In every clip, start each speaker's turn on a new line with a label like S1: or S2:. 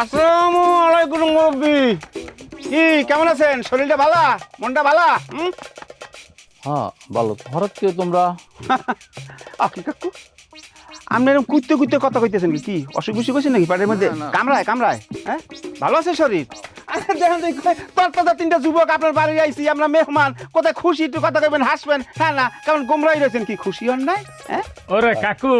S1: আসসালামু আলাইকুম মুরব্বি। কি কেমন আছেন? শরীরটা ভালো? মনটা ভালো? হুম?
S2: হ্যাঁ ভালো। হঠাৎ করে তোমরা?
S1: আপনি কাকু? আপনি এরকম কুইতে কুইতে কথা কইতেছেন কি? অসুখ বিসুখ হয়েছে নাকি পাটের মধ্যে? কামড়ায় কামড়ায় হ্যাঁ? ভালো আছে শরীর? আরে দেখেন দেখি তোর তো তিনটা যুবক আপনার বাড়ি আইছি আমরা মেহমান কোথায় খুশি একটু কথা কইবেন হাসবেন? হ্যাঁ না কেমন গোমরাই রয়েছেন কি খুশি হন নাই? হ্যাঁ?
S3: ওরে কাকু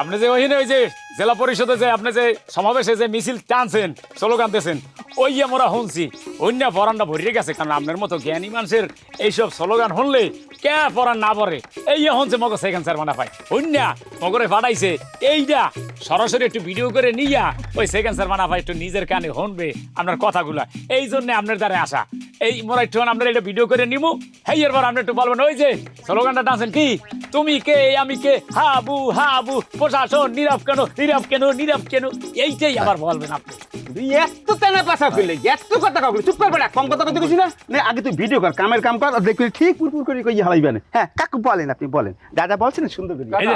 S3: আপনি যে ওইখানে ওই যে জেলা পরিষদে যে আপনি যে সমাবেশে যে মিছিল টানছেন, স্লোগান দিয়েছেন ওই আমরা শুনছি অন্য পরানটা ভরিয়ে গেছে, কারণ আপনার মতো জ্ঞানী মানুষের এইসব স্লোগান শুনলে কে পরান না পড়ে এই শুনছে মগো সেকেন্ড স্যার মানা পাই অন্য মগরে ফাটাইছে এইটা সরাসরি একটু ভিডিও করে নিয়া, ওই সেকেন্ড স্যার মানা পাই একটু নিজের কানে শুনবে আপনার কথাগুলা। এই জন্য আপনার দ্বারা আসা। এই মোরা একটু আমরা এটা ভিডিও করে নিমু। হেই এরপর আপনি একটু বলবেন ওই যে স্লোগানটা টানছেন কি? তুমি কে আমি কে? হাবু হাবু প্রশাসন নীরব কেন নীরব কেন নীরব কেন? এইটাই আবার বলবেন আপনি।
S1: তুই এত তেনা পাশা কইলে এত কথা কইলে চুপ কর বেটা কম কথা না? আগে তুই ভিডিও কর কামের কাম কর আর দেখবি ঠিক পুরপুর করে কই হালাইবেন হ্যাঁ কাকু বলেন আপনি বলেন। যা যা বলছেন সুন্দর করে।
S3: এই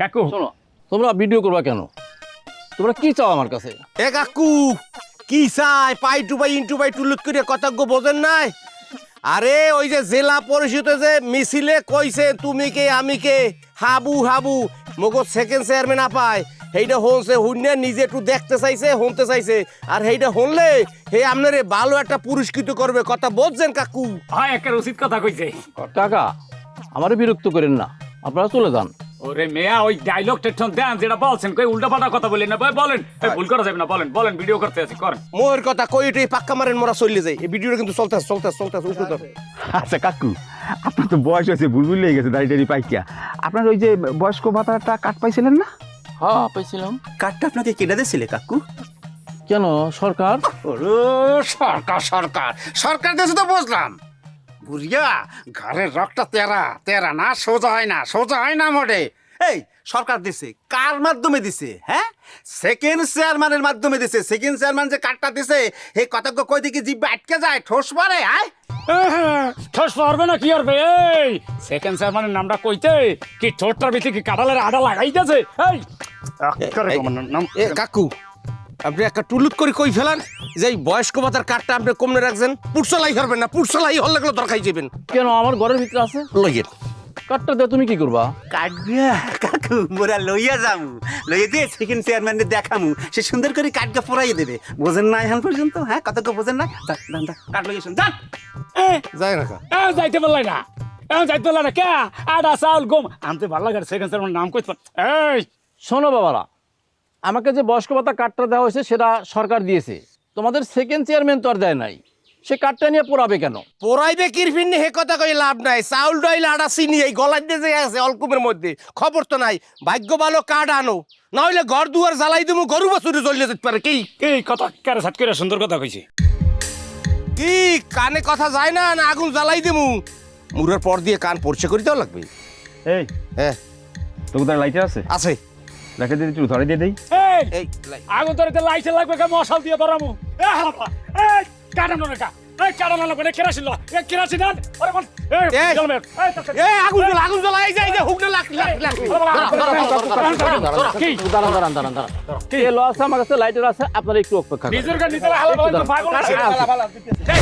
S3: কাকু।
S2: শোনো তোমরা ভিডিও করবা কেন? তোমরা কি চাও আমার কাছে?
S4: এ কাকু কি চাই? পাই টু পাই ইন্টু পাই টুলুত করে কতজ্ঞ বোঝেন নাই? আরে ওই যে জেলা পরিষদে যে মিছিলে কইছে তুমি কে আমি কে? হাবু হাবু। মগজ সেকেন্ড চেয়ারম্যান আপায় সেইটা হনছে হুন্যে নিজে একটু দেখতে চাইছে শুনতে চাইছে। আর সেইটা হনলে হে আপনারে ভালো একটা পুরস্কৃত করবে কথা বলছেন কাকু।
S3: হ্যাঁ একের উচিত কথা কইছে।
S2: কাকা আমারে বিরক্ত করেন না। আপনারা চলে যান।
S3: ওরে মেয়া ওই ডায়লগ টেটন দেন যেটা বলছেন কই উল্টা পাল্টা কথা বলেন না ভাই বলেন। এই ভুল করা যাবে না বলেন বলেন ভিডিও করতে আছি করেন।
S4: মোর কথা কই এটাই পাক্কা মারেন মোরা চলে যায় এই ভিডিওটা কিন্তু চলতেছে চলতেছে চলতেছে উঠতে
S1: আচ্ছা কাকু আপনার তো বয়স হয়েছে বুলবুল লেগে গেছে দাড়ি টাড়ি পাইকিয়া। আপনার ওই যে বয়স্ক ভাতাটা কাট পাইছিলেন না?
S2: হ্যাঁ পাইছিলাম।
S5: কার্ডটা আপনাকে কেটে দিয়েছিলে কাকু?
S2: কেন সরকার?
S5: ওরে সরকার সরকার। সরকার দেশে তো বুঝলাম। বুঝিয়া ঘরের রক্তটা তেরা তেরা না সোজা হয় না সোজা হয় না মোটে। এই সরকার দিছে কার মাধ্যমে দিছে হ্যাঁ? সেকেন্ড চেয়ারম্যানের মাধ্যমে দিছে সেকেন্ড চেয়ারম্যান যে কার্ডটা দিছে এই কতজ্ঞ কই দিকে জিব্বা আটকে যায় ঠোস মারে আয়।
S3: ঠোস পারবে না কি করবে এই সেকেন্ড চেয়ারম্যানের নামটা কইতে কি ঠোঁটটার ভিতরে কি কাঁঠালের আডা লাগাইতেছে? এই
S4: কাকু আপনি একটা টুলুত করে কই ফেলান? যে এই বয়স্ক ভাতার কার্ডটা আপনি কমনে রাখছেন পুরসলাই হরবেন না পুরসলাই হলে গেলে দরকার যাবেন
S2: কেন আমার ঘরের ভিতরে আছে?
S4: লইয়েন
S2: কার্ডটা দিয়ে তুমি কি করবা?
S5: কাটগা কাকু মোরা লইয়া যামু। লইয়া দিয়ে সেকেন্ড চেয়ারম্যানে দেখামু। সে সুন্দর করে কাটগা পরাইয়ে দেবে। বোঝেন না এখন পর্যন্ত? হ্যাঁ কত বোঝেন না? যান, যান, কাট লইয়া শুন যান
S3: এ,
S4: যায় না কা
S3: এ, যাইতে পারলাই না। এখন যাইতে পারলাই না। কে? আডা চাউল গম। আনতে ভালো লাগে সেকেন্ড চেয়ারম্যান নাম কইতে পার এই!
S2: শোনো বাবারা আমাকে যে বয়স্ক ভাতা কার্ডটা দেওয়া হয়েছে সেটা সরকার দিয়েছে। তোমাদের সেকেন্ড চেয়ারম্যান তো আর দেয় নাই। সে কার্ডটা নিয়ে পড়াবে কেন?
S4: পোড়াইবে কিরফিন হে কথা কই লাভ নাই। চাউল ডাইল আটা চিনি এই গলার দিয়ে যে আছে অল্পমের মধ্যে খবর তো নাই। ভাগ্য ভালো কার্ড আনো। না হইলে ঘর দুয়ার জ্বালাই দিমু গরু বছরে চলে যেতে পারে। কি?
S3: এই কথা? কারে সাত করে সুন্দর কথা কইছি?
S4: কি? কানে কথা যায় না না আগুন জ্বালাই দিমু? মুরের পর দিয়ে কান পরিষ্কার করে দেওয়া লাগবে।
S1: এই
S4: হ্যাঁ।
S1: তোকে তার লাইটার আছে?
S4: আছে।
S1: রেখে দিয়ে একটু ধরে দিয়ে দেই।
S3: এই আগুন ধরে লাইটে লাগবে কে মশাল দিয়ে ধরামু এ হালাপা এই কাটানো কা এই কাটানো লাগবে না কেরাসিন ল এ কেরাসিন আন আরে বল এই! জলমে এই
S4: আগুন জ্বালা আগুন জ্বালা এই যে এই যে হুক না লাগ লাগ লাগ
S3: কি
S2: দাঁড়ান দাঁড়ান দাঁড়ান দাঁড়ান তেলও আছে আমার কাছে লাইটার আছে আপনারা একটু অপেক্ষা।
S3: নিজের নিজের হালা বলে তো পাগল আছে
S2: আচ্ছা,
S3: এই